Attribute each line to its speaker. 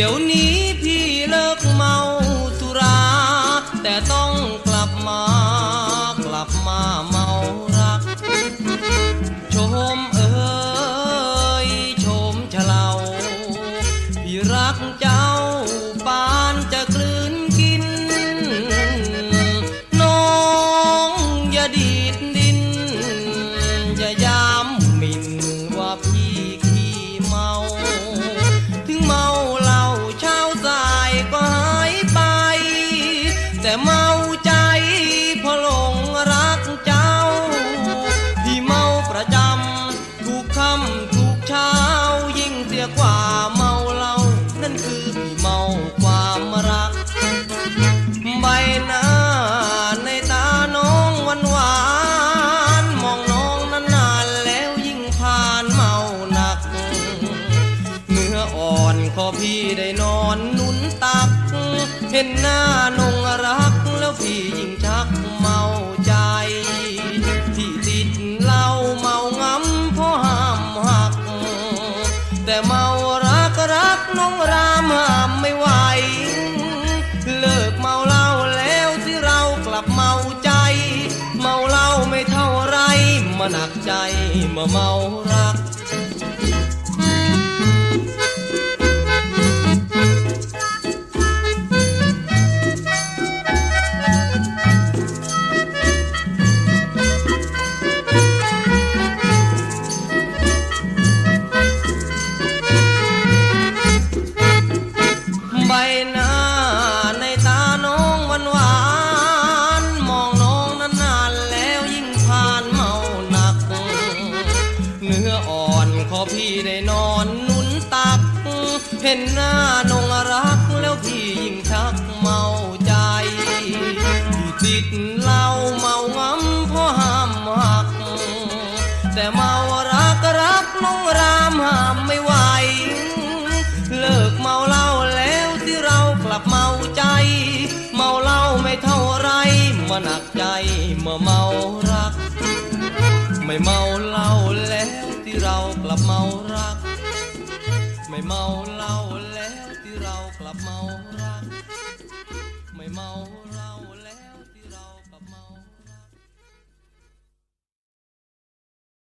Speaker 1: ดี๋ยวนี้พี่เลิกเมาสุรา แต่ต้องกลับมากลับมา ออ่อนขอพี่ได้นอนนุนตัก เห็นหน้านงรักแล้วพี่ยิ่งชักเมาใจ ที่ติดเหล้าเมางำเพราะห้ามหัก แต่เมารักรักน้องรามห้ามไม่ไหว เลิกเมาเหล้าแล้วที่เรากลับเมาใจ เมาเหล้าไม่เท่าไรมาหนักใจมื่อเมารัก เนื้ออ่อนขอพี่ได้นอนนุนตัก เห็นหน้านงรักแล้วพี่ยิ่งชักเมาใจที่ติดเหล้าเมางำเพราะห้ามหัก แต่เมารักรักนองรามห้ามไม่ไหว เลิกเมาเหล้าแล้วที่เรากลับเมาใจ เมาเหล้าไม่เท่าไรมาหนักใจเมื่อเมารัก ไม่เมาเหล้า เรากลับเมารัก ไม่เมาเหล้า